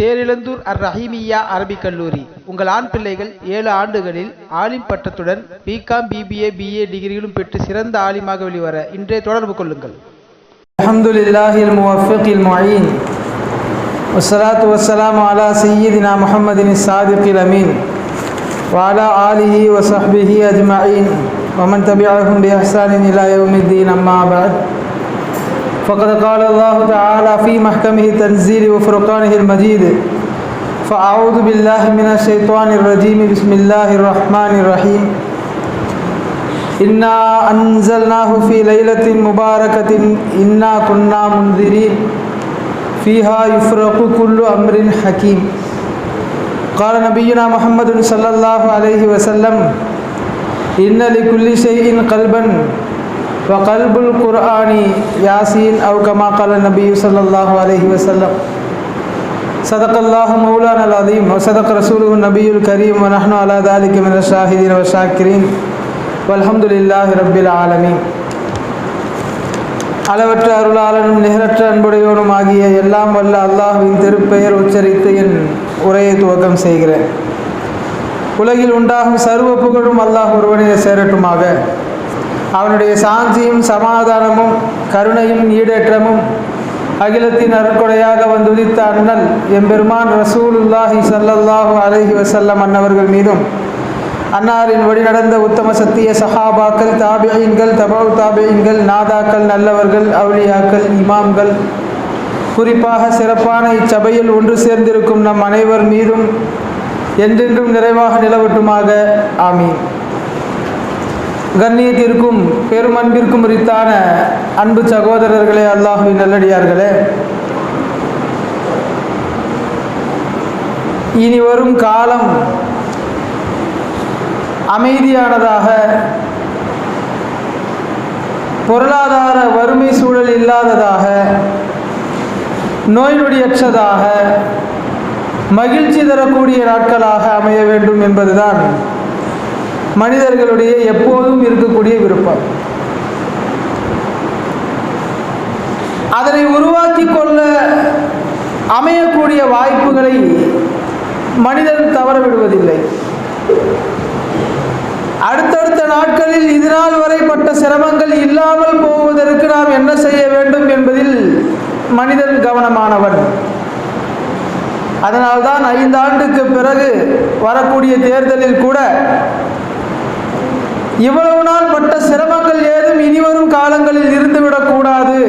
தேரிழந்தூர் அர் ரஹீமியா அரபிக் கல்லூரி. உங்கள் ஆண் பிள்ளைகள் ஏழு ஆண்டுகளில் ஆலிம் பட்டத்துடன் பிகாம் பிபிஏ பிஏ டிகிரிகளும் பெற்று சிறந்த ஆலிமாக வெளிவர இன்றைய தொடர்பு கொள்ளுங்கள். அலமதுல்லாஹில் முவஃபிகில் மொயின் வசலாத்து வசலாம் அலா சையீதினா முஹம்மதின் சாதிக்கில் அமீன். வாலா ஆலிஹி வசஹ்பிஹி அஜ்மாயின் மமன் தபியாகும் பி அஹ்சானின் இலா யவுமித்தீன் அம்மா பாத் فقد قال الله تعالى في محكمه التنزيل وفرقانه المجيد فأعوذ بالله من الشيطان الرجيم بسم الله الرحمن الرحيم. إنا أنزلناه في ليلة مباركة إنا كنا منذرين. فيها يفرق كل أمر حكيم. قال نبينا محمد صلى الله عليه وسلم إن لكل شيء قلبا وقلب القرآن ياسين أو كما قال النبي صلى الله عليه وسلم صدق الله مولانا العظيم وصدق رسوله النبي الكريم ونحن على ذلك من الشاهدين والشاكرين والحمد لله رب العالمين அளவற்ற அருளாளனும் நிகரற்ற அன்புடையோனும் ஆகிய எல்லாம் வல்ல அல்லாஹுவின் திருப்பெயர் உச்சரித்து என் உரையை துவக்கம் செய்கிறேன் உலகில் உண்டாகும் சர்வ புகழும் அல்லாஹ் ஒருவனே சேரட்டுமாக அவனுடைய சாந்தியும் சமாதானமும் கருணையும் ஈடேற்றமும் அகிலத்தின் அருட்கொடையாக வந்துதித்த அண்ணல் எம்பெருமான் ரசூலுல்லாஹி சல்லல்லாஹு அலஹி வசல்லம் அன்னவர்கள் மீதும் அன்னாரின் வழிநடந்த உத்தம சத்திய சஹாபாக்கள் தாபியங்கள் தபாவ் தாபியங்கள் நாதாக்கள் நல்லவர்கள் அவுளியாக்கள் இமாம்கள் குறிப்பாக சிறப்பான இச்சபையில் ஒன்று சேர்ந்திருக்கும் நம் அனைவர் மீதும் என்றென்றும் நிறைவாக நிலவட்டுமாக. ஆமீன். கண்ணியத்திற்கும் பெருமன்பிற்கும் உரித்தான அன்பு சகோதரர்களே அல்லாஹுவின் நல்லடியார்களே. இனி வரும் காலம் அமைதியானதாக பொருளாதார வறுமை சூழல் இல்லாததாக நோய் நொடியற்றதாக மகிழ்ச்சி தரக்கூடிய நாட்களாக அமைய வேண்டும் என்பதுதான் மனிதர்களுடைய எப்போதும் இருக்கக்கூடிய விருப்பம். அதனை உருவாக்கி கொள்ள அமையக்கூடிய வாய்ப்புகளை மனிதன் தவற விடுவதில்லை அடுத்தடுத்த நாட்களில் இதனால் வரைப்பட்ட சிரமங்கள் இல்லாமல் போவதற்கு நாம் என்ன செய்ய வேண்டும் என்பதில் மனிதன் கவனமானவன். அதனால்தான் ஐந்தாண்டுக்கு பிறகு வரக்கூடிய தேர்தலில் கூட இவ்வளவு நாள் பட்ட சிரமங்கள் ஏதும் இனிவரும் காலங்களில் இருந்துவிடக்கூடாது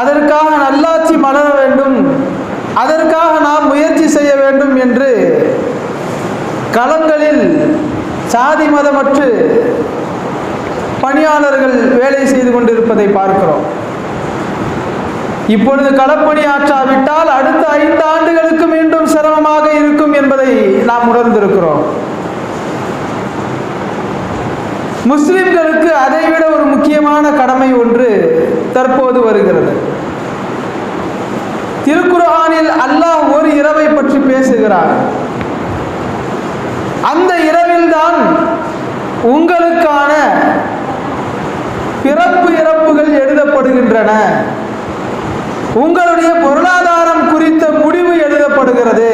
அதற்காக நல்லாட்சி மலர வேண்டும். அதற்காக நாம் முயற்சி செய்ய வேண்டும் என்று களங்களில் சாதி மதமற்று பணியாளர்கள் வேலை செய்து கொண்டிருப்பதை பார்க்கிறோம். இப்பொழுது களப்பணி ஆற்றாவிட்டால் அடுத்த ஐந்து ஆண்டுகளுக்கு மீண்டும் சிரமமாக இருக்கும் என்பதை நாம் உணர்ந்திருக்கிறோம். முஸ்லிம்களுக்கு அதைவிட ஒரு முக்கியமான கடமை ஒன்று தற்போது வருகிறது. திருக்குர்ஆனில் அல்லாஹ் ஒரு இரவை பற்றி பேசுகிறார். அந்த இரவில்தான் உங்களுக்கான பிறப்பு இறப்புகள் எழுதப்படுகின்றன. உங்களுடைய பொருளாதாரம் குறித்த முடிவு எழுதப்படுகிறது.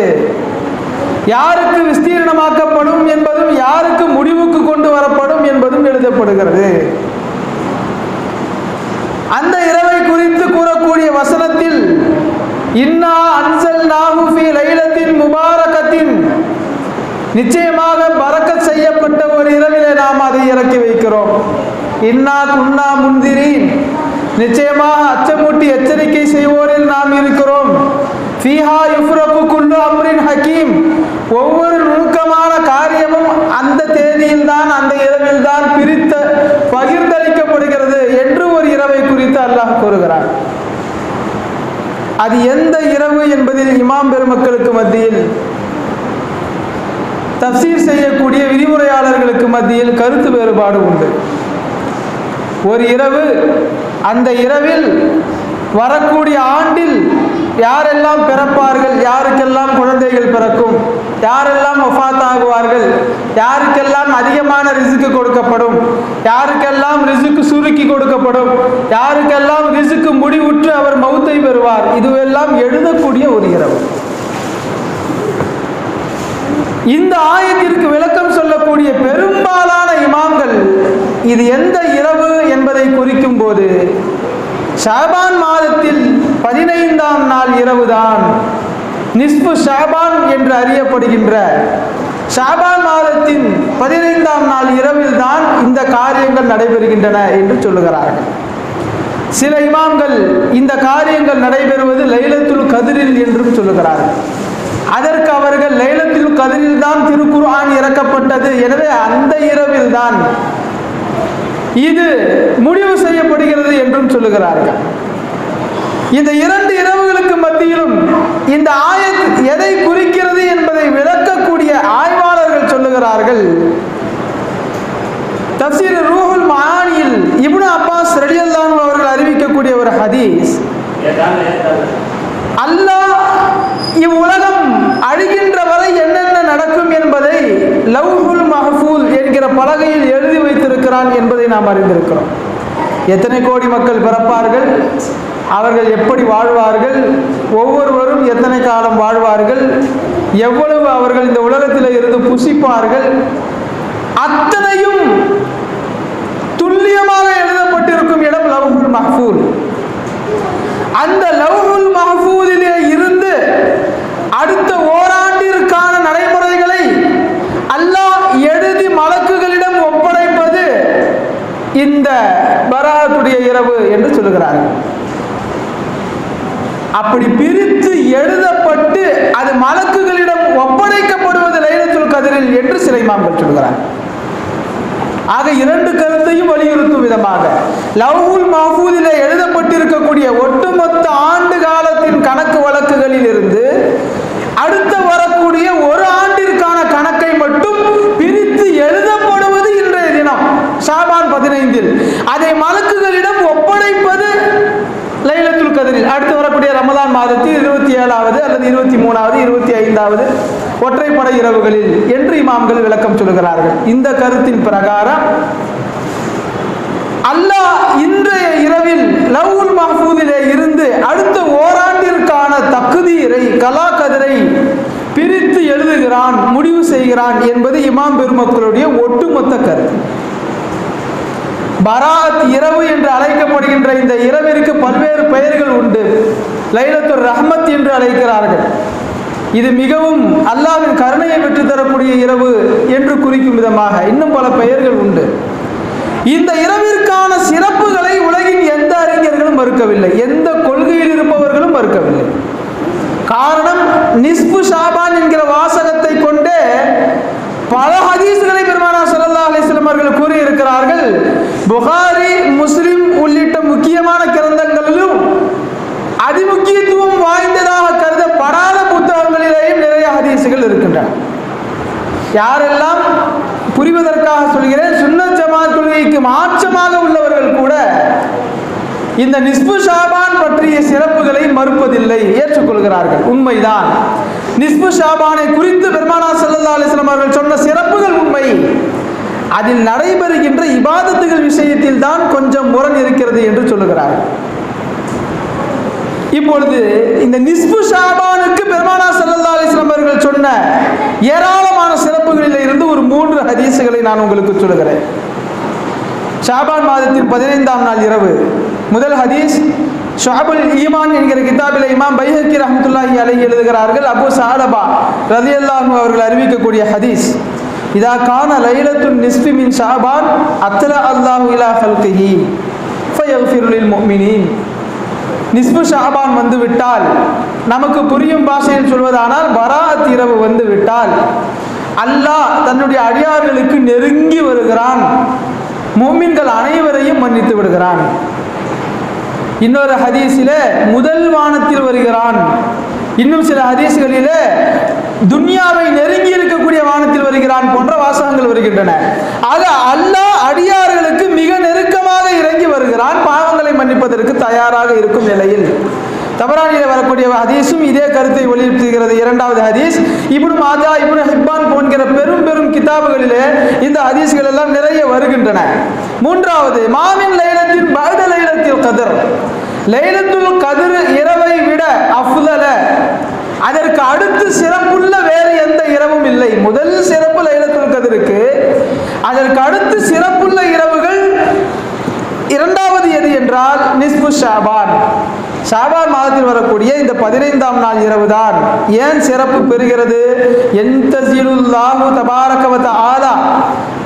யாருக்கு விஸ்தீர்ணமாக்கப்படும் என்பதும் யாருக்கு முடிவுக்கு கொண்டு வரப்படும் என்பதும் எழுதப்படுகிறது. அந்த இரவை குறித்து கூறக்கூடிய வசனத்தில் இன்னா அன்சல் நாகுஃபி லைலத்தின் முபாரகத்தின் நிச்சயமாக பறக்க செய்யப்பட்ட ஒரு இரவிலே நாம் அதை இறக்கி வைக்கிறோம். இன்னா குன்னா முந்திரி நிச்சயமாக அச்சமூட்டி எச்சரிக்கை செய்வோரில் நாம் இருக்கிறோம். ஃபீஹா யுஃப்ரகு குல்லு அம்ரின் ஹக்கீம் ஒவ்வொரு நுணுக்கமான காரியமும் அந்த தேதியில் தான் அந்த இரவில் தான் பிரித்த பகிர்ந்தளிக்கப்படுகிறது என்று ஒரு இரவை குறித்து அல்லாஹ் கூறுகிறார் அது இரவு என்பதில் இமாம் பெருமக்களுக்கு மத்தியில் தப்சீர் செய்யக்கூடிய விதிமுறையாளர்களுக்கு மத்தியில் கருத்து வேறுபாடு உண்டு. ஒரு இரவு அந்த இரவில் வரக்கூடிய ஆண்டில் யாரெல்லாம் பிறப்பார்கள் யாருக்கெல்லாம் குழந்தைகள் பிறக்கும்? யாரெல்லாம் ஒஃபாத் ஆகுவார்கள் யாருக்கெல்லாம் அதிகமான ரிசுக்கு கொடுக்கப்படும்? யாருக்கெல்லாம் ரிசுக்கு சுருக்கி கொடுக்கப்படும்? யாருக்கெல்லாம் ரிசுக்கு முடிவுற்று அவர் மௌத்தை பெறுவார்? இதுவெல்லாம் எழுதக்கூடிய ஒரு இரவு. இந்த ஆயத்திற்கு விளக்கம் சொல்லக்கூடிய பெரும்பாலான இமாம்கள் இது எந்த இரவு என்பதை குறிக்கும் போது ஷாபான் மாதத்தில் பதினைந்தாம் நாள் இரவுதான். நிஸ்பு ஷாபான் என்று அறியப்படுகின்ற ஷாபான் மாதத்தின் பதினைந்தாம் நாள் இரவில் தான் இந்த காரியங்கள் நடைபெறுகின்றன என்று சொல்லுகிறார்கள். சில இமாம்கள் இந்த காரியங்கள் நடைபெறுவது லைலத்துல் கதிரில் என்றும் சொல்லுகிறார்கள். அதற்கு அவர்கள் லைலத்துல் கதிரில் தான் திருக்குர்ஆன் இறக்கப்பட்டது. எனவே அந்த இரவில் தான் இது முடிவு செய்யப்படுகிறது என்றும் சொல்லுகிறார்கள். இந்த இரண்டு இரவுகளுக்கு மத்தியிலும் இந்த ஆயத் எதை குறிக்கிறது என்பதை விளக்கக்கூடிய ஆய்வாளர்கள் சொல்லுகிறார்கள். தப்சீர் ரூஹுல் மஆனியில் இப்னு அப்பாஸ் ரலியல்லாஹு அவர்கள் அறிவிக்கக்கூடிய ஒரு ஹதீஸ். அல்லாஹ் இவ்வுலகம் அழிகின்ற வரை என்னென்ன நடக்கும் என்பதை லவ்ஹுல் மஹபூல் என்கிற பலகையில் எழுதி வைத்திருக்கிறான் என்பதை நாம் அறிந்திருக்கிறோம். எத்தனை கோடி மக்கள் பிறப்பார்கள்? அவர்கள் எப்படி வாழ்வார்கள்? ஒவ்வொருவரும் எத்தனை காலம் வாழ்வார்கள்? எவ்வளவு அவர்கள் இந்த உலகத்தில் இருந்து புசிப்பார்கள்? அத்தனையும் துல்லியமாக எழுதப்பட்டிருக்கும் இடம் லவ்ஹுல் மஹ்பூல் அந்த லவ்ஹுல் மஹ்பூலிலே இருந்து அடுத்த ஓராண்டிற்கான நடைமுறைகளை அல்லாஹ் எழுதி மலக்குகளிடம் ஒப்படைப்பது இந்த பராத்துடைய இரவு என்று சொல்லுகிறார்கள். அப்படி பிரித்து எழுதப்பட்டு அது மலக்குகளிடம் ஒப்படைக்கப்படுவது லைலத்துல் கதிரில் என்று சிலை மாம்பல் சொல்கிறார். ஆக இரண்டு கருத்தையும் வலியுறுத்தும் விதமாக லவ்வுல் மஹூதில எழுதப்பட்டிருக்கக்கூடிய ஒட்டு ஆண்டு காலத்தின் கணக்கு வழக்குகளில் இருந்து அடுத்த வரக்கூடிய ஒரு ஆண்டிற்கான கணக்கை மட்டும் பிரித்து எழுதப்படுவது இன்றைய தினம் ஷாபான் பதினைந்தில் அதை மலக்குகளிடம் ஒப்படைப்பது லைலத்துல் கதிரில் அடுத்து வரக்கூடிய ரமலான் மாதத்தில் இருபத்தி ஏழாவது அல்லது இருபத்தி மூணாவது இருபத்தி ஐந்தாவது ஒற்றைப்படை இரவுகளில் என்று இமாம்கள் விளக்கம் சொல்கிறார்கள் இந்த கருத்தின் பிரகாரம் அல்லாஹ் இன்றைய இரவில் லவுல் மஹூதிலே இருந்து அடுத்த ஓராண்டிற்கான தகுதியரை கலா கதிரை பிரித்து எழுதுகிறான் முடிவு செய்கிறான் என்பது இமாம் பெருமக்களுடைய ஒட்டுமொத்த கருத்து. பராத் இரவு என்று அழைக்கப்படுகின்ற இந்த இரவிற்கு பல்வேறு பெயர்கள் உண்டு. லைலத்துர் ரஹ்மத் என்று அழைக்கிறார்கள். இது மிகவும் அல்லாவின் கருணையை பெற்றுத் தரக்கூடிய இரவு என்று குறிக்கும் விதமாக இன்னும் பல பெயர்கள் உண்டு. இந்த இரவிற்கான சிறப்புகளை உலகின் எந்த அறிஞர்களும் மறுக்கவில்லை. எந்த கொள்கையில் இருப்பவர்களும் மறுக்கவில்லை. காரணம் நிஸ்பு ஷாபான் என்கிற வாசகத்தை கொண்டே பல ஹதீசுகளை பெருமானா சல்லா அலைஹி அவர்கள் கூறியிருக்கிறார்கள். புகாரி முஸ்லிம் உள்ளிட்ட முக்கியமான கிரந்தங்களிலும் அதிமுக்கியத்துவம் வாய்ந்த ஹதீஸுகள் இருக்கின்றன. யாரெல்லாம் புரிவதற்காக சொல்கிறேன் சுன்ன ஜமாத் கொள்கைக்கு மாற்றமாக உள்ளவர்கள் கூட இந்த நிஸ்பு ஷாபான் பற்றிய சிறப்புகளை மறுப்பதில்லை ஏற்றுக்கொள்கிறார்கள். உண்மைதான். நிஸ்பு ஷாபானை குறித்து பெருமானா சல்லா அலிஸ்லாம் அவர்கள் சொன்ன சிறப்புகள் உண்மை. அதில் நடைபெறுகின்ற இபாதத்துகள் விஷயத்தில் தான் கொஞ்சம் முரண் இருக்கிறது என்று சொல்லுகிறார்கள். இப்பொழுது இந்த நிஸ்பு ஷாபானுக்கு பெருமானா சல்லா அலிஸ்லாம் அவர்கள் சொன்ன ஏராளமான சிறப்புகளில் இருந்து ஒரு மூன்று ஹதீஸுகளை நான் உங்களுக்கு சொல்லுகிறேன். ஷாபான் மாதத்தின் பதினைந்தாம் நாள் இரவு. முதல் ஹதீஸ் ஷாபுல் ஈமான் என்கிற கிதாபில் இமாம் பைஹக்கி ரஹமத்துல்லாஹி அலை எழுதுகிறார்கள். அபு சாலபா ரலியல்லாஹு அவர்கள் அறிவிக்கக்கூடிய ஹதீஸ் இதா கான லைலத்துன் நிஸ்பி மின் ஷாபான் அத்தல அல்லாஹு இலா ஹல்கிஹி ஃபயக்ஃபிரு முஃமினீன். நிஸ்பு ஷாபான் வந்து விட்டால் நமக்கு புரியும் பாஷையில் சொல்வதானால் பராத் இரவு வந்து விட்டால் அல்லாஹ் தன்னுடைய அடியார்களுக்கு நெருங்கி வருகிறான். மூமின்கள் அனைவரையும் மன்னித்து விடுகிறான். இன்னொரு ஹதீஸில முதல் வானத்தில் வருகிறான். இன்னும் சில ஹதீஸ்களில துன்யாவை நெருங்கி இருக்கக்கூடிய வானத்தில் வருகிறான் போன்ற வாசகங்கள் வருகின்றன. ஆக அல்லாஹ் அடியார்களுக்கு மிக நெருக்கமாக இறங்கி வருகிறான். மன்னிப்பதற்கு தயாராக இருக்கும் நிலையில். தபரானியில் வரக்கூடிய ஹதீஸும் இதே கருத்தை வலியுறுத்துகிறது இரண்டாவது ஹதீஸ் இப்னு மாஜா இப்னு ஹிப்பான் போன்கிற பெரும் பெரும் கிதாபுகளிலே இந்த ஹதீஸ்கள் எல்லாம் நிறைய வருகின்றன. மூன்றாவது மாமின் லைலத்தின் பகத லைலத்தில் கதிர். லைலத்துல் கதிர் இரவை விட அஃதல. அதற்கு அடுத்து சிறப்புள்ள வேறு எந்த இரவும் இல்லை. முதல் சிறப்பு லைலத்துல் கதிருக்கு அதற்கு அடுத்து சிறப்புள்ள இரவு என்றால் நிஸ்பு ஷாபான். ஷாபான் மாதத்தில் வரக்கூடிய இந்த பதினைந்தாம் நாள் இரவு தான் ஏன் சிறப்பு பெறுகிறது? என்தசிலுல்லாஹு தபாரகவத ஆலா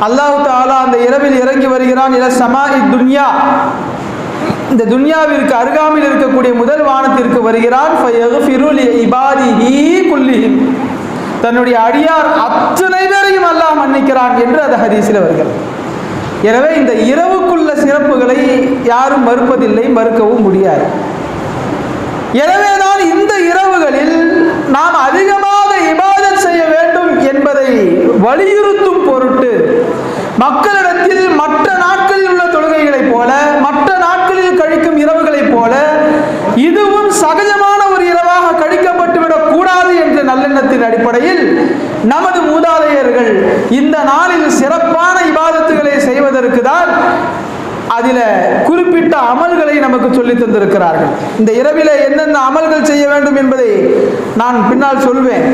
அல்லாஹு தாலா அந்த இரவில் இறங்கி வருகிறான். இல சமா துன்யா. இந்த துன்யாவிற்கு அருகாமையில் இருக்கக்கூடிய முதல் வானத்திற்கு வருகிறான். தன்னுடைய அடியார் அத்தனை பேரையும் அல்லாஹ் மன்னிக்கிறான் என்று அது ஹதீஸில் வருகிறது. எனவே இந்த இரவுக்குள்ள சிறப்புகளை யாரும் மறுப்பதில்லை மறுக்கவும் முடியாது. எனவேதான் இந்த இரவுகளில் நாம் அதிகமாக இபாதம் செய்ய வேண்டும் என்பதை வலியுறுத்தும் பொருட்டு மக்களிடத்தில் மற்ற நாட்களில் உள்ள தொழுகைகளைப் போல மற்ற நாட்களில் கழிக்கும் இரவுகளைப் போல இதுவும் சகஜமான ஒரு இரவாக கழிக்கப்பட்டுவிடக் கூடாது என்ற நல்லெண்ணத்தின் அடிப்படையில் நமது மூதாதையர்கள் இந்த நாளில் சிறப்பான இபாதத்துகளை செய்வதற்கு தான் அதில் குறிப்பிட்ட அமல்களை நமக்கு சொல்லி தந்திருக்கிறார்கள். இந்த இரவில் என்னென்ன அமல்கள் செய்ய வேண்டும் என்பதை நான் பின்னால் சொல்வேன்.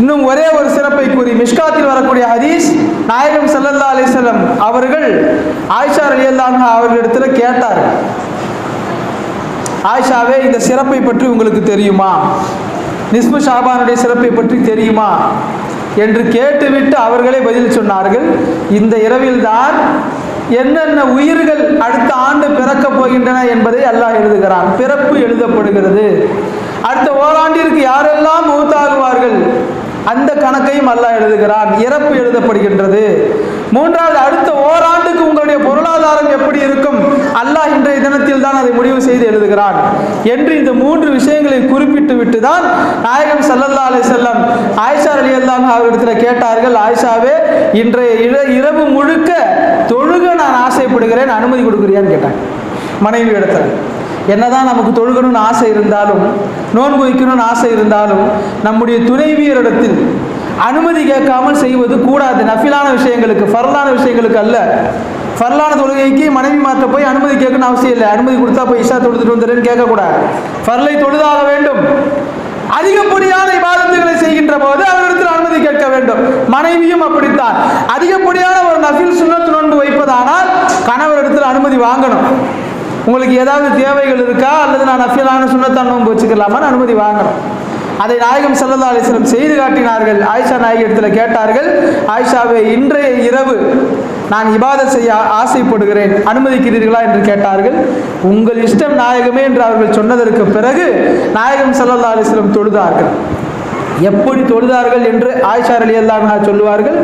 இன்னும் ஒரே ஒரு சிறப்பை கூறி மிஷ்காத்தில் வரக்கூடிய ஹதீஸ் நாயகம் சல்லல்லா அலிசல்லம் அவர்கள் ஆயிஷா ரலியல்லாஹு அவர்களிடத்தில் கேட்டார்கள். ஆயிஷாவே இந்த சிறப்பை பற்றி உங்களுக்கு தெரியுமா? நிஸ்மு ஷாபானுடைய சிறப்பை பற்றி தெரியுமா? என்று கேட்டுவிட்டு அவர்களே பதில் சொன்னார்கள் இந்த இரவில்தான் என்னென்ன உயிர்கள் அடுத்த ஆண்டு பிறக்கப் போகின்றன என்பதை அல்லாஹ் எழுதுகிறான். பிறப்பு எழுதப்படுகிறது. அடுத்த ஓராண்டிற்கு யாரெல்லாம் மூத்தாகுவார்கள்? அந்த கணக்கையும் அல்லாஹ் எழுதுகிறான். இறப்பு எழுதப்படுகின்றது. மூன்றாவது அடுத்த ஓராண்டுக்கு உங்களுடைய பொருளாதாரம் எப்படி இருக்கும்? அல்லாஹ் இன்றைய தினத்தில் தான் அதை முடிவு செய்து எழுதுகிறான். என்று இந்த மூன்று விஷயங்களை குறிப்பிட்டு விட்டு தான் நாயகம் சல்லல்லா அலி செல்லம் ஆயிஷா ரலியல்லாஹு அவரிடத்தில் கேட்டார்கள் ஆயிஷாவே இன்றைய இரவு முழுக்க தொழுக நான் ஆசைப்படுகிறேன் அனுமதி கொடுக்குறியான்னு கேட்டாங்க. மனைவி இடத்துல. என்னதான் நமக்கு தொழுகணும்னு ஆசை இருந்தாலும் நோன்பு வைக்கணும்னு ஆசை இருந்தாலும் நம்முடைய துணைவியரிடத்தில் அனுமதி கேட்காமல் செய்வது கூடாது. நஃபிலான விஷயங்களுக்கு ஃபர்லான விஷயங்களுக்கு அல்ல. ஃபர்லான தொழுகைக்கு மனைவி மாற்ற போய் அனுமதி கேட்கணும்னு அவசியம் இல்லை. அனுமதி கொடுத்தா போய் இஷா தொழுதுட்டு வந்துடுறேன்னு கேட்கக்கூடாது. ஃபர்லை தொழுதாக வேண்டும். அதிகப்படியான இபாதத்துகளை செய்கின்ற போது அவரிடத்தில் அனுமதி கேட்க வேண்டும். மனைவியும் அப்படித்தான். அதிகப்படியான ஒரு நஃபில் சுண்ணத்து நோன்பு வைப்பதானால் கணவரிடத்தில் அனுமதி வாங்கணும். உங்களுக்கு ஏதாவது தேவைகள் இருக்கா? அல்லது நான் நஃபிலான சுண்ணத்தான் நோன்பு வச்சுக்கலாமான்னு அனுமதி வாங்கணும். அதை நாயகம் ஸல்லல்லாஹு அலிஸ்லம் செய்து காட்டினார்கள். ஆயிஷா நாயகி இடத்துல கேட்டார்கள் ஆயிஷாவை இன்றைய இரவு நான் இபாதத் செய்ய ஆசைப்படுகிறேன். அனுமதிக்கிறீர்களா? என்று கேட்டார்கள். உங்கள் இஷ்டம் நாயகமே என்று அவர்கள் சொன்னதற்கு பிறகு நாயகம் ஸல்லல்லாஹு அலிஸ்லம் தொழுதார்கள். எப்படி தொழுதார்கள் என்று ஆயிஷார் அலி அல்லாஹா சொல்லுவார்கள்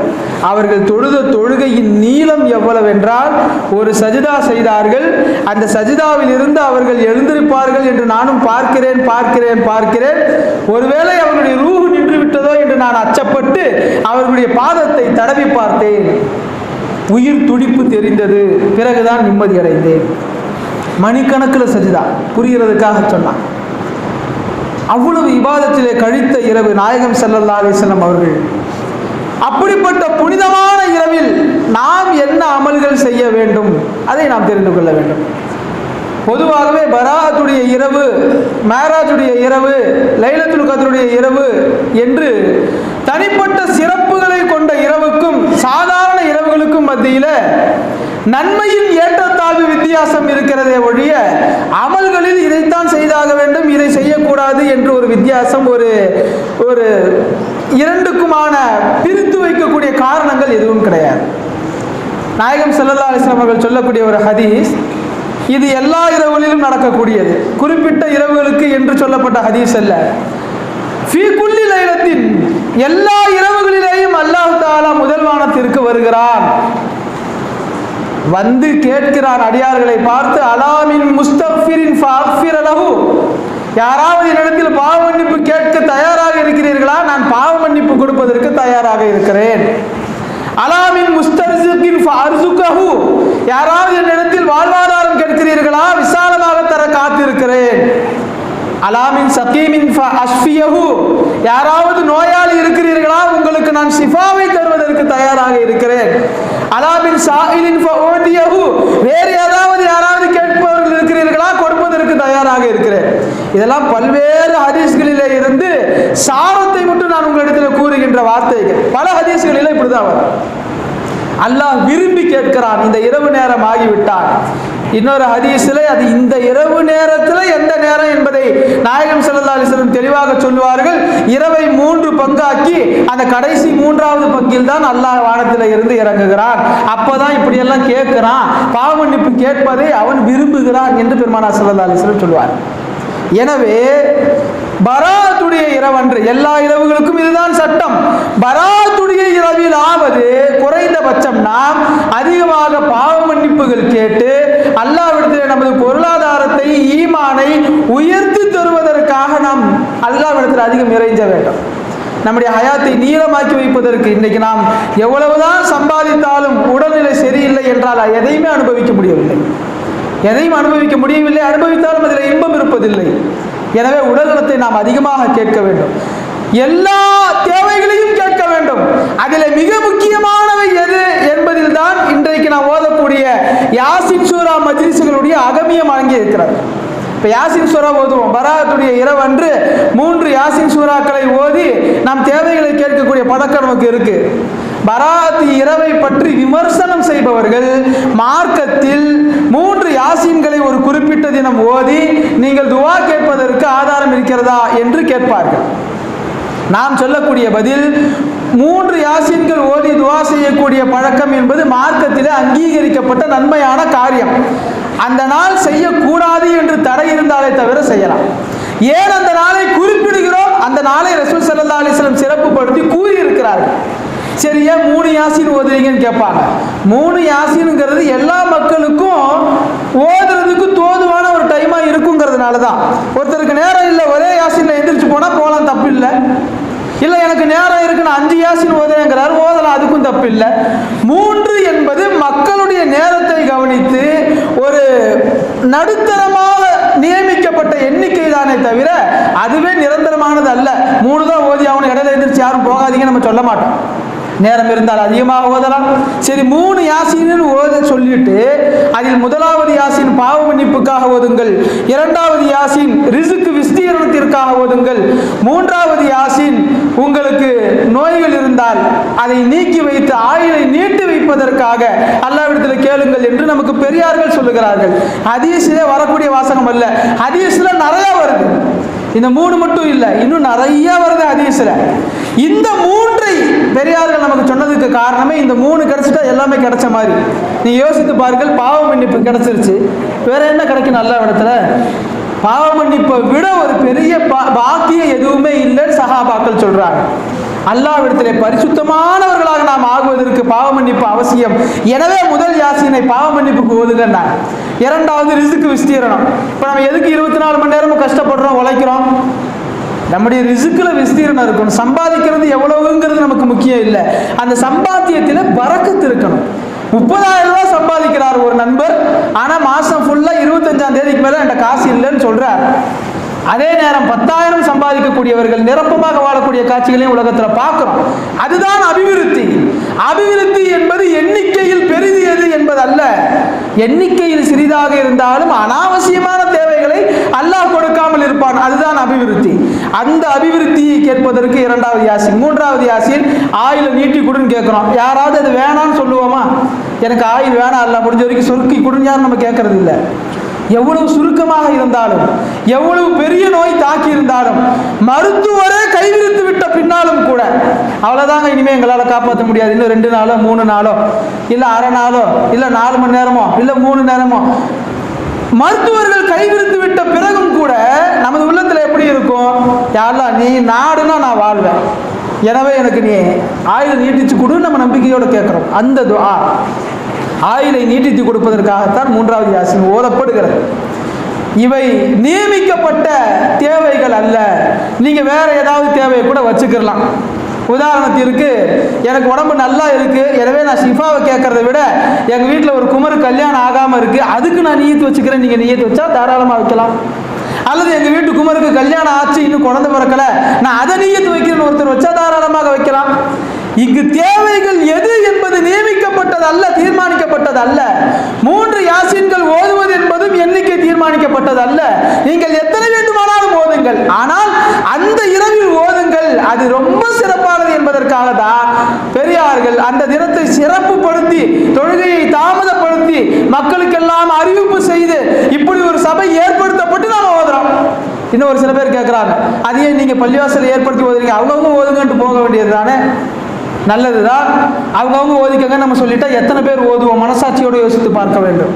அவர்கள் தொழுத தொழுகையின் நீளம் எவ்வளவு என்றால் ஒரு சஜிதா செய்தார்கள் அந்த சஜிதாவில் இருந்து அவர்கள் எழுந்திருப்பார்கள் என்று நானும் பார்க்கிறேன் பார்க்கிறேன் பார்க்கிறேன். ஒருவேளை அவர்களுடைய ரூஹு நின்று விட்டதோ என்று நான் அச்சப்பட்டு அவர்களுடைய பாதத்தை தடவி பார்த்தேன். உயிர் துடிப்பு தெரிந்தது பிறகுதான் நிம்மதி அடைந்தேன். மணிக்கணக்கில் சஜிதா புரிகிறதுக்காக சொன்னான். அவ்வளவு இபாதத்திலே கழித்த இரவு நாயகம் செல்லல்லா அலிசல்லம் அவர்கள் அப்படிப்பட்ட புனிதமான இரவில் நாம் என்ன அமல்கள் செய்ய வேண்டும்? அதை நாம் தெரிந்து கொள்ள வேண்டும். பொதுவாகவே பராத்துடைய இரவு மேராஜுடைய இரவு லைலத்துல் கதருடைய இரவு என்று தனிப்பட்ட சிறப்புகளை கொண்ட இரவுக்கும் சாதாரண இரவுகளுக்கும் மத்தியில் நன்மையின் ஏற்றத்தாழ்வு வித்தியாசம் இருக்கிறதே ஒழிய அமல்களில் இதைத்தான் செய்தாக வேண்டும் இதை செய்யக்கூடாது என்று ஒரு வித்தியாசம் ஒரு ஒரு இரண்டுக்குமான பிரித்து வைக்கக்கூடிய காரணங்கள் எதுவும் கிடையாது. நாயகம் செல்லல்லா அலிஸ்லாம் அவர்கள் சொல்லக்கூடிய ஒரு ஹதீஸ் இது எல்லா இரவுகளிலும் நடக்கக்கூடியது. குறிப்பிட்ட இரவுகளுக்கு என்று சொல்லப்பட்ட ஹதீஸ் அல்ல. ஃபீ லைலத்தின் எல்லா இரவுகளிலேயும் அல்லாஹ் தாலா முதல் வானத்திற்கு வருகிறான். வந்து கேட்கிறான் அடியார்களை பார்த்து அலாமின் முஸ்தபிரின் யாராவது என்னிடத்தில் பாவ மன்னிப்பு கேட்க தயாராக இருக்கிறீர்களா? நான் பாவ மன்னிப்பு கொடுப்பதற்கு தயாராக இருக்கிறேன். அலாமின் முஸ்தரிசுக்கின் அர்சுக்கஹு. யாராவது என்னிடத்தில் வாழ்வாதாரம் கேட்கிறீர்களா விசாலமாக தர காத்திருக்கிறேன். அலாமின் சகீமின் ஃப யாராவது நோயாளி இருக்கிறீர்களா? உங்களுக்கு நான் ஷிஃபாவை தருவதற்கு தயாராக இருக்கிறேன். அலாமின் சாயிலின் ஃப ஊதியஹு வேறு ஏதாவது யாராவது கேட்பவர்கள் இருக்கிறீர்களா கொடுப்பதற்கு தயாராக இருக்கிறேன் இதெல்லாம் பல்வேறு ஹதீஸ்களிலே இருந்து சாரத்தை மட்டும் நான் உங்களிடத்தில் கூறுகின்ற வார்த்தைகள். பல ஹதீஸ்களிலே இப்படிதான் வரும். அல்லாஹ் விரும்பி கேட்கிறான் இந்த இரவு நேரம் ஆகிவிட்டான் இன்னொரு ஹதீஸில் அது இந்த இரவு நேரத்தில் எந்த நேரம் என்பதை நாயகம் ஸல்லல்லாஹு அலிஸ்லம் தெளிவாக சொல்லுவார்கள். இரவை மூன்று பங்காக்கி அந்த கடைசி மூன்றாவது பங்கில் தான் அல்லாஹ் வானத்தில் இருந்து இறங்குகிறான். அப்பதான் இப்படியெல்லாம் கேட்கிறான். பாவமன்னிப்பு கேட்பதை அவன் விரும்புகிறான் என்று பெருமானா ஸல்லல்லாஹு அலிஸ்லம் சொல்லுவார் எனவே பராத்துடைய இரவன்று எல்லா இரவுகளுக்கும் இதுதான் சட்டம். பராத்துடைய இரவில் ஆவது குறைந்தபட்சம் நாம் அதிகமாக பாவ மன்னிப்புகள் கேட்டு அல்லாவிடத்தில் நமது பொருளாதாரத்தை ஈமானை உயர்த்தி தருவதற்காக நாம் அல்லாவிடத்தில் அதிகம் இறைஞ்ச வேண்டும். நம்முடைய ஹயாத்தை நீளமாக்கி வைப்பதற்கு இன்னைக்கு நாம் எவ்வளவுதான் சம்பாதித்தாலும் உடல்நிலை சரியில்லை என்றால் எதையுமே அனுபவிக்க முடியவில்லை. எதையும் அனுபவிக்க முடியவில்லை. அனுபவித்தாலும் அதில் இன்பம் இருப்பதில்லை. எனவே உடல்நலத்தை நாம் அதிகமாக கேட்க வேண்டும். எல்லா தேவைகளையும் கேட்க வேண்டும். அதில் மிக முக்கியமானவை எது என்பதில் தான் இன்றைக்கு நாம் ஓதக்கூடிய யாசின் சூரா மஜ்லிஸ்களுடைய அகமியம் வழங்கி இருக்கிறார் இப்போ யாசின் சூரா ஓதுவோம். பராத்துடைய இரவன்று மூன்று யாசின் சூறாக்களை ஓதி நாம் தேவைகளை கேட்கக்கூடிய பழக்கம் நமக்கு இருக்குது பராத் இரவை பற்றி விமர்சனம் செய்பவர்கள் மார்க்கத்தில் மூன்று யாசீன்களை ஒரு குறிப்பிட்ட தினம் ஓதி நீங்கள் துவா கேட்பதற்கு ஆதாரம் இருக்கிறதா என்று கேட்பார்கள். நாம் சொல்லக்கூடிய பதில் மூன்று யாசீன்கள் ஓதி துவா செய்யக்கூடிய பழக்கம் என்பது மார்க்கத்திலே அங்கீகரிக்கப்பட்ட நன்மையான காரியம். அந்த நாள் செய்யக்கூடாது என்று தடை இருந்தாலே தவிர செய்யலாம். ஏன் அந்த நாளை குறிப்பிடுகிறோம்? அந்த நாளை ரசூல் ஸல்லல்லாஹு அலிஸ்லம் சிறப்புப்படுத்தி கூறியிருக்கிறார்கள். சரி ஏன் மூணு யாசின் ஓதுறீங்கன்னு கேட்பாங்க. மூணு யாசினுங்கிறது எல்லா மக்களுக்கும் ஓதுறதுக்கு தோதுவான ஒரு டைமாக இருக்குங்கிறதுனால தான் ஒருத்தருக்கு நேரம் இல்லை ஒரே யாசினில் எந்திரிச்சு போனால் போகலாம் தப்பு இல்லை. இல்லை எனக்கு நேரம் இருக்குன்னு நான் அஞ்சு யாசின் ஓதுறேங்கிறாரு ஓதலாம் அதுக்கும் தப்பு இல்லை. மூன்று என்பது மக்களுடைய நேரத்தை கவனித்து ஒரு நடுத்தரமாக நியமிக்கப்பட்ட எண்ணிக்கை தானே தவிர அதுவே நிரந்தரமானது அல்ல மூணு தான் ஓதி ஆகணும் இடையில எந்திரிச்சு யாரும் போகாதீங்க நம்ம சொல்ல மாட்டோம். நேரம் இருந்தால் அதிகமாக ஓதலாம் சரி மூணு யாசின்னு ஓத சொல்லிட்டு அதில் முதலாவது யாசின் பாவ மன்னிப்புக்காக ஓதுங்கள். இரண்டாவது யாசின் ரிசுக்கு விஸ்தீரணத்திற்காக ஓதுங்கள். மூன்றாவது யாசின் உங்களுக்கு நோய்கள் இருந்தால் அதை நீக்கி வைத்து ஆயுளை நீட்டி வைப்பதற்காக அல்லாவிடத்தில் கேளுங்கள் என்று நமக்கு பெரியார்கள் சொல்லுகிறார்கள். ஹதீஸிலே வரக்கூடிய வாசகம் அல்ல. ஹதீஸ்ல நிறைய வருது. இந்த மூணு மட்டும் இல்லை இன்னும் நிறைய வருது அதிசல இந்த மூன்றை பெரியார்கள் நமக்கு சொன்னதுக்கு காரணமே இந்த மூணு கிடைச்சிட்டா எல்லாமே கிடைச்ச மாதிரி. நீ யோசித்து பாருங்கள் பாவ மன்னிப்பு கிடைச்சிருச்சு. வேற என்ன கிடைக்கும் நல்ல இடத்துல? பாவ மன்னிப்பை விட ஒரு பெரிய பா- பாக்கியம் எதுவுமே இல்லைன்னு சகாபாக்கள் சொல்றாங்க. அல்லாவிடத்திலே பரிசுத்தமானவர்களாக நாம் ஆகுவதற்கு பாவ மன்னிப்பு அவசியம். எனவே முதல் யாசினை பாவ மன்னிப்புக்கு ஓதுங்கன்னா இரண்டாவது ரிசுக்கு விஸ்தீரணம். இப்போ நம்ம எதுக்கு இருபத்தி நாலு மணி நேரமும் கஷ்டப்படுறோம் உழைக்கிறோம்? நம்முடைய ரிசுக்கில் விஸ்தீரணம் இருக்கணும். சம்பாதிக்கிறது எவ்வளவுங்கிறது நமக்கு முக்கியம் இல்லை. அந்த சம்பாத்தியத்தில் பறக்கத்து இருக்கணும். முப்பதாயிரம் ரூபாய் சம்பாதிக்கிறார் ஒரு நண்பர். ஆனால் மாதம் ஃபுல்லாக இருபத்தஞ்சாம் தேதிக்கு மேலே என்கிட்ட காசு இல்லைன்னு சொல்கிறார் அதே நேரம் பத்தாயிரம் சம்பாதிக்கக்கூடியவர்கள் நிரப்பமாக வாழக்கூடிய காட்சிகளையும் உலகத்தில் பார்க்கிறோம். அதுதான் அபிவிருத்தி. அபிவிருத்தி என்பது எண்ணிக்கையில் பெரிதியது என்பதல்ல. எண்ணிக்கையில் சிறிதாக இருந்தாலும் அனாவசியமான தேவைகளை அல்லாஹ் கொடுக்காமல் இருப்பான். அதுதான் அபிவிருத்தி. அந்த அபிவிருத்தியை கேட்பதற்கு இரண்டாவது யாசின் மூன்றாவது யாசின் ஆயுளை நீட்டி கொடுன்னு கேட்குறோம். யாராவது அது வேணான்னு சொல்லுவோமா? எனக்கு ஆயுள் வேணாம் இல்லை முடிஞ்ச வரைக்கும் சொருக்கி கொடுன்னு யாரும் நம்ம கேட்கறது இல்லை எவ்வளவு சுருக்கமாக இருந்தாலும் எவ்வளவு பெரிய நோய் தாக்கி இருந்தாலும் மருத்துவரே கைவிரித்து விட்ட பின்னாலும் கூட அவ்வளோதாங்க இனிமேல் எங்களால் காப்பாற்ற முடியாது. இன்னும் ரெண்டு நாளோ மூணு நாளோ இல்லை அரை நாளோ இல்லை நாலு மணி நேரமோ இல்லை மூணு நேரமோ. மருத்துவர்கள் கைவிரித்து விட்ட பிறகும் கூட நமது உள்ளத்தில் எப்படி இருக்கும்? யாரெல்லாம் நீ நாடுனா நான் வாழ்வேன். எனவே எனக்கு நீ ஆயுள் நீட்டிச்சு கொடு நம்ம நம்பிக்கையோடு கேட்குறோம். அந்த துஆ. ஆயுளை நீட்டித்து கொடுப்பதற்காகத்தான் மூன்றாவது யாசின் ஓதப்படுகிறது. இவை நியமிக்கப்பட்ட தேவைகள் அல்ல. நீங்கள் வேற ஏதாவது தேவையை கூட வச்சுக்கிடலாம் உதாரணத்திற்கு எனக்கு உடம்பு நல்லா இருக்குது எனவே நான் ஷிஃபாவை கேட்குறத விட எங்கள் வீட்டில் ஒரு குமரு கல்யாணம் ஆகாமல் இருக்குது அதுக்கு நான் நீயத்து வச்சுக்கிறேன். நீங்கள் நீயத்து வச்சா தாராளமாக வைக்கலாம். அல்லது எங்கள் வீட்டு குமருக்கு கல்யாணம் ஆச்சு இன்னும் குழந்தை பிறக்கல. நான் அதை நீயத்து வைக்கிறேன்னு ஒருத்தர் வச்சா தாராளமாக வைக்கலாம். இங்கு தேவைகள் எது என்பது நியமிக்கப்பட்டது அல்ல தீர்மானிக்கப்பட்டது அல்ல. மூன்று யாசின்கள் ஓதுவது என்பதும் எண்ணிக்கை தீர்மானிக்கப்பட்டது அல்ல. நீங்கள் எத்தனை வேண்டுமானாலும் ஓதுங்கள். ஆனால் அந்த இரவில் ஓதுங்கள். அது ரொம்ப சிறப்பானது என்பதற்காக தான் பெரியார்கள் அந்த தினத்தை சிறப்புப்படுத்தி தொழுகையை தாமதப்படுத்தி மக்களுக்கெல்லாம் அறிவிப்பு செய்து இப்படி ஒரு சபை ஏற்படுத்தப்பட்டு நாம் ஓதுறோம். இன்னும் ஒரு சில பேர் கேட்குறாங்க அதையே நீங்கள் பள்ளிவாசல் ஏற்படுத்தி ஓதுறீங்க அவங்கவுங்க ஓதுங்கன்ட்டு போக வேண்டியது தானே நல்லதுதான் அவங்கவுங்க ஓதிக்கங்க நம்ம சொல்லிட்டா எத்தனை பேர் ஓதுவோம்? மனசாட்சியோடு யோசித்து பார்க்க வேண்டும்.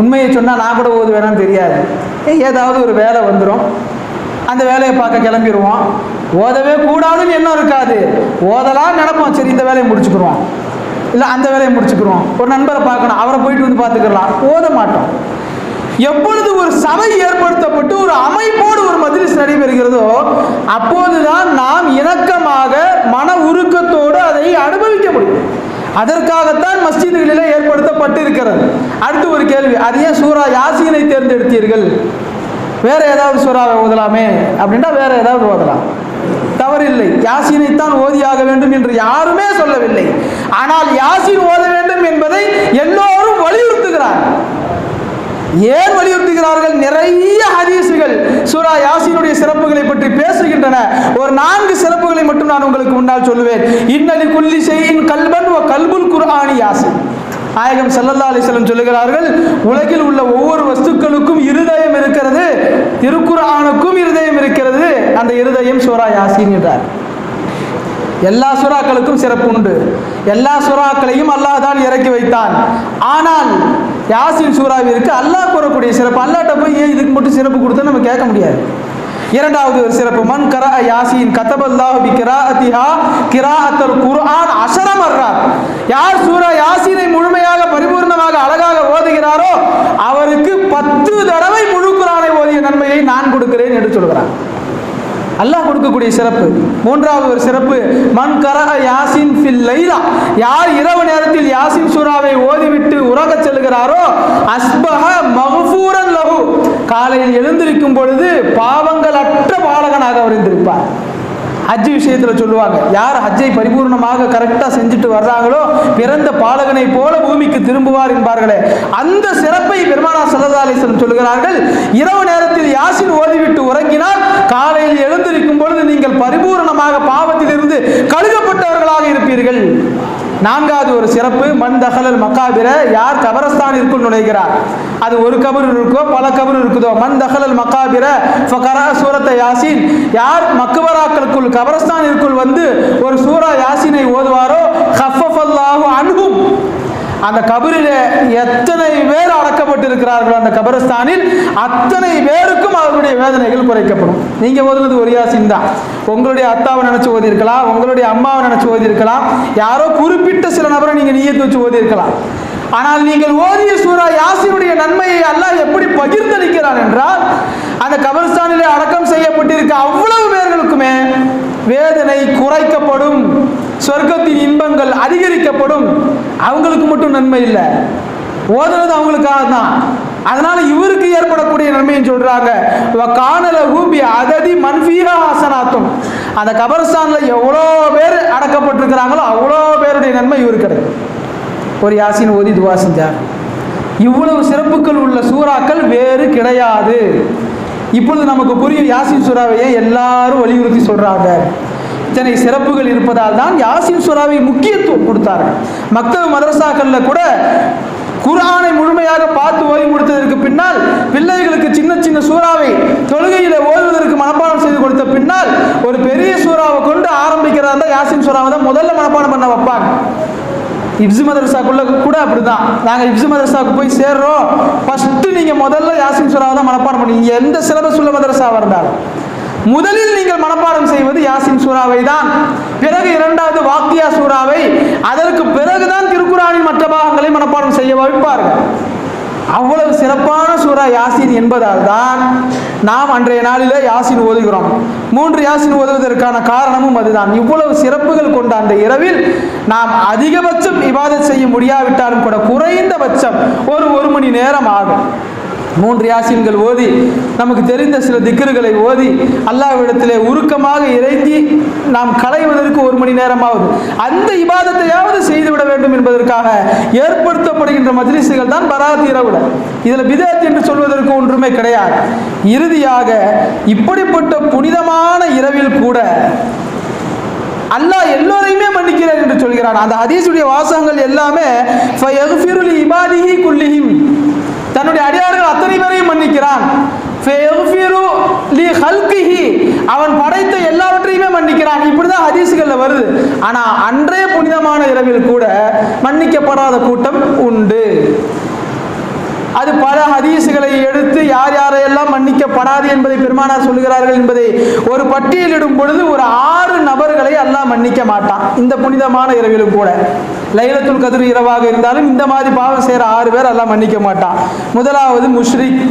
உண்மையை சொன்னால் நான் கூட ஓதுவேனான்னு தெரியாது. ஏதாவது ஒரு வேலை வந்துடும் அந்த வேலையை பார்க்க கிளம்பிடுவோம் ஓதவே கூடாதுன்னு எண்ணம் இருக்காது. ஓதலாம் நடப்போம் சரி இந்த வேலையை முடிச்சுக்கிறோம் இல்லை அந்த வேலையை முடிச்சுக்கிறோம் ஒரு நண்பரை பார்க்கணும். அவரை போயிட்டு வந்து பார்த்துக்கலாம் ஓத மாட்டோம். எப்பொழுது ஒரு சபை ஏற்படுத்தப்பட்டு ஒரு அமைப்போடு ஒரு மஜ்லிஸ் நடைபெறுகிறதோ அப்போதுதான் நாம் இணக்கமாக மன உருக்கத்தோடு அதை அனுபவிக்க முடியும். அதற்காகத்தான் மஸ்ஜிதுகளிலே ஏற்படுத்தப்பட்டிருக்கிறது. அடுத்து ஒரு கேள்வி அது ஏன் சூரா யாசீனை தேர்ந்தெடுத்தீர்கள்? வேற ஏதாவது சூறாவை ஓதலாமே அப்படின்னா வேற ஏதாவது ஓதலாம். தவறில்லை. யாசினைத்தான் ஓதியாக வேண்டும் என்று யாருமே சொல்லவில்லை. ஆனால் யாசின் ஓத வேண்டும் என்பதை எல்லோரும் வலியுறுத்துகிறார் ஏன் வலியுறுத்துகிறார்கள்? நிறைய ஹதீசுகள் சூரா யாசினுடைய சிறப்புகளை பற்றி பேசுகின்றன. ஒரு நான்கு சிறப்புகளை மட்டும் நான் உங்களுக்கு முன்னால் சொல்லுவேன். இன்னலி குல்லி செய்யின் கல்வன் ஓ கல்புல் குர்ஆனி யாசின் நாயகம் ஸல்லல்லாஹு அலைஹி சொல்லுகிறார்கள் உலகில் உள்ள ஒவ்வொரு வஸ்துக்களுக்கும் இருதயம் இருக்கிறது திருக்குறானுக்கும் இருதயம் இருக்கிறது. அந்த இருதயம் சூரா யாசின் என்றார். எல்லா சுறாக்களுக்கும் சிறப்பு உண்டு. எல்லா சுறாக்களையும் அல்லாஹ் தான் இறக்கி வைத்தான். ஆனால் யாசின் சூறாவிற்கு அல்லாஹ் கூறக்கூடிய சிறப்பு அல்லாட்ட போய் ஏன் இதுக்கு மட்டும் சிறப்பு கொடுத்தா நம்ம கேட்க முடியாது. இரண்டாவது ஒரு சிறப்பு மன் கரா யாசின் கத்தபல்லாஹு பி கிரா கிராஅத்தல் குர்ஆன் அஷர மர்ராத் யார் சூரா யாசீனை முழுமையாக பரிபூர்ணமாக அழகாக ஓதுகிறாரோ அவருக்கு பத்து தடவை முழு குர்ஆனை ஓதிய நன்மையை நான் கொடுக்கிறேன் என்று சொல்கிறார் இருக்கக்கூடிய சிறப்பு. மூன்றாவது ஒரு சிறப்பு மண் கரக யாசின் ஃபில் லைலா. யார் இரவு நேரத்தில் யாசின் சூராவை ஓதிவிட்டு உறங்கச் செல்கிறாரோ அஸ்பஹ மகஃபூரன் லகு காலையில் எழுந்திருக்கும் பொழுது பாவங்கள் அற்ற பாலகனாக அவர் இருந்திருப்பார். ஹஜ் விஷயத்தில் சொல்லுவாங்க. யார் ஹஜ்ஜை பரிபூர்ணமாக கரெக்டாக செஞ்சுட்டு வர்றாங்களோ பிறந்த பாலகனை போல பூமிக்கு திரும்புவார் என்பார்களே. அந்த சிறப்பை பெருமானா சல்லா அலிஸ்லம் சொல்லுகிறார்கள். இரவு நேரத்தில் யாசின் ஓதிவிட்டு உறங்கினால் காலையில் எழுந்திருக்கும் பொழுது நீங்கள் பரிபூர்ணமாக பாவத்திலிருந்து கழுகப்பட்டவர்களாக இருப்பீர்கள். நான்காவது ஒரு சிறப்பு மண் தகலல் மக்காபிர யார் கபரஸ்தானிற்குள் நுழைகிறார்? அது ஒரு கபர் இருக்கோ பல கபர் இருக்குதோ? மண் தகலல் மக்காபிர ஃபகரா சூரத்தை யாசின் யார் மக்குபராக்களுக்குள் கபரஸ்தானிற்குள் வந்து ஒரு சூரா யாசினை ஓதுவாரோ? ஹஃபல்லாஹு அன்பு அந்த கபரில் எத்தனை பேர் அடக்கப்பட்டிருக்கிறார்களோ அந்த கபரஸ்தானில் அத்தனை பேருக்கும் அவர்களுடைய வேதனைகள் குறைக்கப்படும். நீங்க ஓதுனது ஒரு யாசின் தான் உங்களுடைய அத்தாவை நினைச்சு ஓதிருக்கலாம் உங்களுடைய அம்மாவை நினைச்சு ஓதிருக்கலாம் யாரோ குறிப்பிட்ட சில நபரை நீங்க நீயத்து வச்சு ஓதிருக்கலாம் ஆனால் நீங்கள் ஓதிய சூரா யாசினுடைய நன்மையை அல்லாஹ் எப்படி பகிர்ந்தளிக்கிறான் என்றால் அந்த கபரஸ்தானிலே அடக்கம் செய்யப்பட்டிருக்க அவ்வளவு பேர்களுக்குமே வேதனை குறைக்கப்படும். சொர்க்கத்தின் இன்பங்கள் அதிகரிக்கப்படும். அவங்களுக்கு மட்டும் நன்மை இல்லை. ஓதுனது அவங்களுக்காக தான். அதனால இவருக்கு ஏற்படக்கூடிய நன்மைன்னு சொல்றாங்க. காணல ஊம்பி ஊபி அததி மன்ஃபீகா ஆசனாத்தும் அந்த கபரஸ்தான்ல எவ்வளோ பேர் அடக்கப்பட்டிருக்கிறாங்களோ அவ்வளோ பேருடைய நன்மை இவருக்கு கிடைக்கும். ஒரு யாசின் ஓதி துவா செஞ்சார். இவ்வளவு சிறப்புகள் உள்ள சூறாக்கள் வேறு கிடையாது. இப்பொழுது நமக்கு புரியும் யாசின் சூறாவையே எல்லாரும் வலியுறுத்தி சொல்றாங்க. இத்தனை சிறப்புகள் இருப்பதால் தான் யாசின் சுறாவை முக்கியத்துவம் கொடுத்தார்கள். மக்கள் மதரசாக்கள்ல கூட குரானை முழுமையாக பார்த்து ஓய்வு முடித்ததற்கு பின்னால் பிள்ளைகளுக்கு சின்ன சின்ன சூறாவை தொழுகையில ஓதுவதற்கு மனப்பாடம் செய்து கொடுத்த பின்னால் ஒரு பெரிய சூறாவை கொண்டு ஆரம்பிக்கிறதா இருந்தால் யாசின் சூறாவை தான் முதல்ல மனப்பாடம் பண்ண வைப்பாங்க. இப்சு மதரசாக்குள்ள கூட அப்படிதான். நாங்கள் இப்சு மதரசாவுக்கு போய் சேர்றோம். ஃபர்ஸ்ட் நீங்க முதல்ல யாசின் சூறாவை தான் மனப்பாடம் பண்ணி எந்த சிலபஸ் உள்ள மதரசா வந்தாலும். முதலில் நீங்கள் மனப்பாடம் செய்வது யாசின் சூறாவை தான் பிறகு இரண்டாவது வாக்கியா சூறாவை. அதற்கு பிறகுதான் திருக்குறானின் மற்ற பாகங்களை மனப்பாடம் செய்ய வைப்பார்கள். அவ்வளவு சிறப்பான சூறா யாசின் என்பதால் தான் நாம் அன்றைய நாளில் யாசின் ஓதுகிறோம். மூன்று யாசின் ஓதுவதற்கான காரணமும் அதுதான். இவ்வளவு சிறப்புகள் கொண்ட அந்த இரவில் நாம் அதிகபட்சம் இபாதத் செய்ய முடியாவிட்டாலும் கூட குறைந்தபட்சம் ஒரு ஒரு மணி நேரம் ஆகும். மூன்று யாசின்கள் ஓதி நமக்கு தெரிந்த சில திக்கர்களை ஓதி அல்லாவிடத்திலே உருக்கமாக இறைஞ்சி நாம் களைவதற்கு ஒரு மணி நேரமாவது அந்த இபாதத்தையாவது செய்துவிட வேண்டும் என்பதற்காக ஏற்படுத்தப்படுகின்ற மஜ்லிஸுகள் தான் பராத் இரவுல இதில் விதத் என்று சொல்வதற்கு ஒன்றுமே கிடையாது. இறுதியாக இப்படிப்பட்ட புனிதமான இரவில் கூட அல்லாஹ் எல்லோரையுமே மன்னிக்கிறார் என்று சொல்கிறான். அந்த ஹதீஸுடைய வாசகங்கள் எல்லாமே இபாதிஹி குல்லிஹிம் தன்னுடைய அடியார்கள் அத்தனை பேரையும் மன்னிக்கிறான். லி அவன் படைத்த எல்லாவற்றையுமே மன்னிக்கிறான். இப்படிதான் ஹதீஸுகள்ல வருது. ஆனா அன்றைய புனிதமான இரவில் கூட மன்னிக்கப்படாத கூட்டம் உண்டு. அது பல ஹதீஸுகளை எடுத்து யார் யாரையெல்லாம் மன்னிக்கப்படாது என்பதை பெருமானார் சொல்லுகிறார்கள் என்பதை ஒரு பட்டியலிடும் பொழுது ஒரு ஆறு நபர்களை அல்லாஹ் மன்னிக்க மாட்டான். இந்த புனிதமான இரவிலும் கூட. லைலத்துல் கதிர் இரவாக இருந்தாலும் இந்த மாதிரி பாவம் செய்கிற ஆறு பேர் எல்லாம் மன்னிக்க மாட்டான். முதலாவது முஷ்ரிக்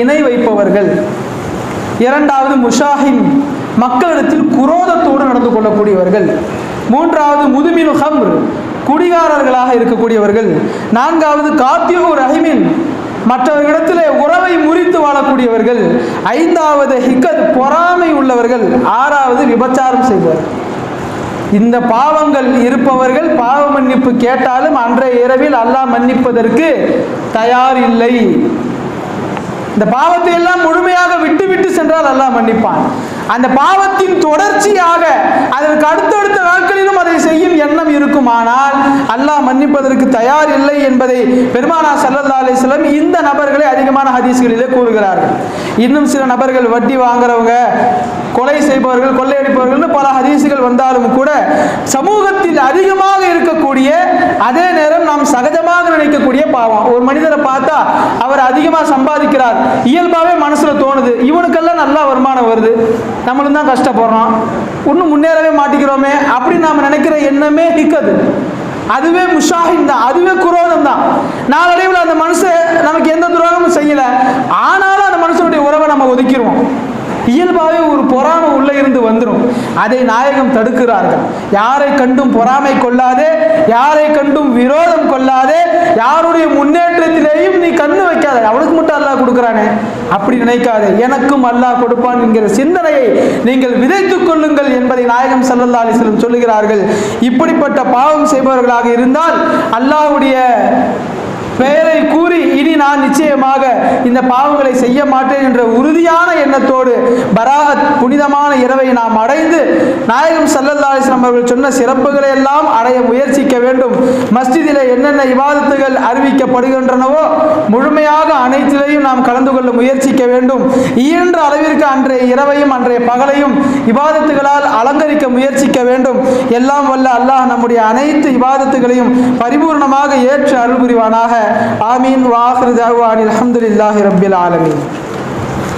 இணை வைப்பவர்கள். இரண்டாவது முஷாஹின் மக்களிடத்தில் குரோதத்தோடு நடந்து கொள்ளக்கூடியவர்கள். மூன்றாவது முதுமின் ஹம்ர் குடிகாரர்களாக இருக்கக்கூடியவர்கள். நான்காவது காத்தியு ரஹிமின் மற்றவர்களிடத்தில் உறவை முறித்து வாழக்கூடியவர்கள் ஐந்தாவது ஹிக்கத் பொறாமை உள்ளவர்கள் ஆறாவது விபச்சாரம் செய்வார். இந்த பாவங்கள் இருப்பவர்கள் பாவ மன்னிப்பு கேட்டாலும் அன்றைய இரவில் அல்லாஹ் மன்னிப்பதற்கு தயார் இல்லை. இந்த பாவத்தை எல்லாம் முழுமையாக விட்டு விட்டு சென்றால் அல்லாஹ் மன்னிப்பான். அந்த பாவத்தின் தொடர்ச்சியாக அதற்கு அடுத்தடுத்த நாட்களிலும் அதை செய்யும் எண்ணம் இருக்குமானால் அல்லாஹ் மன்னிப்பதற்கு தயார் இல்லை என்பதை பெருமானா சல்லல்லா அலிஸ்லம் இந்த நபர்களை அதிகமான ஹதீஸ்களிலே கூறுகிறார்கள். இன்னும் சில நபர்கள் வட்டி வாங்குறவங்க கொலை செய்பவர்கள் கொள்ளையடிப்பவர்கள்னு பல ஹதீசுகள் வந்தாலும் கூட சமூகத்தில் அதிகமாக இருக்கக்கூடிய அதே நேரம் நாம் சகஜமாக நினைக்கக்கூடிய பாவம். ஒரு மனிதரை பார்த்தா அவர் அதிகமாக சம்பாதிக்கிறார். இயல்பாகவே மனசுல தோணுது. இவனுக்கெல்லாம் நல்லா வருமானம் வருது. நம்மளும் தான் கஷ்டப்படுறோம். இன்னும் முன்னேறவே மாட்டிக்கிறோமே அப்படின்னு நாம் நினைக்கிற எண்ணமே நிற்கது. அதுவே முஷாஹின் தான் அதுவே குரோதம் தான். நாளடைவில் அந்த மனுஷன் நமக்கு எந்த துரோகமும் செய்யலை. ஆனாலும் அந்த மனுஷனுடைய உறவை நம்ம ஒதுக்கிடுவோம். இயல்பாகவே ஒரு பொறாமை உள்ளே இருந்து வந்துடும் அதை நாயகம் தடுக்கிறார்கள். யாரை கண்டும் பொறாமை கொள்ளாதே யாரை கண்டும் விரோதம் கொள்ளாதே யாருடைய முன்னேற்றத்திலேயும் நீ கண்ணு வைக்காத. அவனுக்கு மட்டும் அல்லாஹ் கொடுக்குறானே. அப்படி நினைக்காதே. எனக்கும் அல்லாஹ் கொடுப்பான் என்கிற சிந்தனையை நீங்கள் விதைத்துக் கொள்ளுங்கள் என்பதை நாயகம் சல்லல்லா அலிஸ்லம் சொல்லுகிறார்கள். இப்படிப்பட்ட பாவம் செய்பவர்களாக இருந்தால் அல்லாஹ்வுடைய பெயரை கூறி இனி நான் நிச்சயமாக இந்த பாவங்களை செய்ய மாட்டேன் என்ற உறுதியான எண்ணத்தோடு பராகத் புனிதமான இரவை நாம் அடைந்து நாயகம் சல்லல்லா அவர்கள் சொன்ன சிறப்புகளை எல்லாம் அடைய முயற்சிக்க வேண்டும். மஸ்ஜிதிலே என்னென்ன இவாதத்துகள் அறிவிக்கப்படுகின்றனவோ முழுமையாக அனைத்திலையும் நாம் கலந்து கொள்ள முயற்சிக்க வேண்டும். இயன்ற அளவிற்கு அன்றைய இரவையும் அன்றைய பகலையும் விவாதத்துகளால் அலங்கரிக்க முயற்சிக்க வேண்டும். எல்லாம் வல்ல அல்லாஹ் நம்முடைய அனைத்து விவாதத்துகளையும் பரிபூர்ணமாக ஏற்று அருள் புரிவானாக آمين وآخر دعوان الحمد لله رب العالمين.